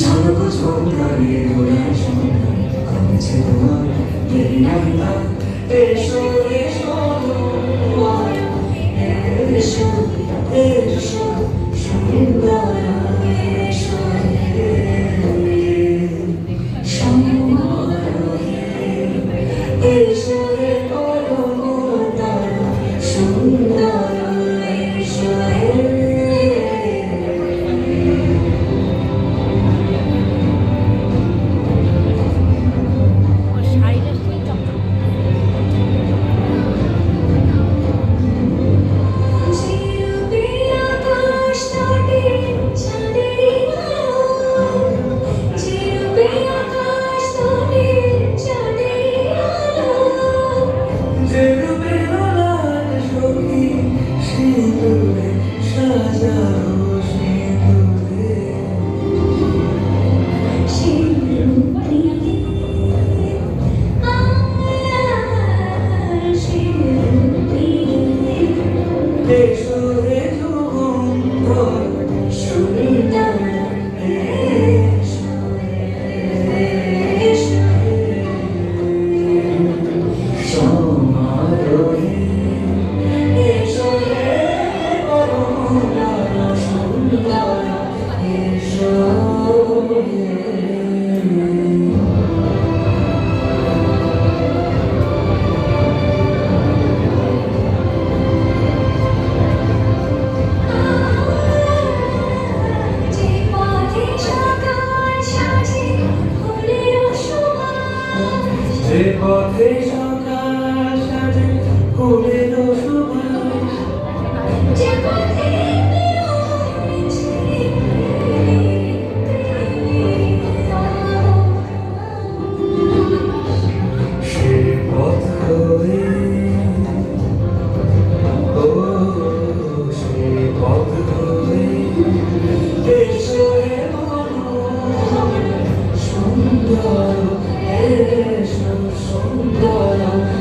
ঝলক ঝলকারে গোড়া ঝলকারে কমেছে তোমার দেরি নাই তা এসো এসো এসো সুন্দর এসো এসো Caucasian. সুন্দর এসো সুন্দর এসো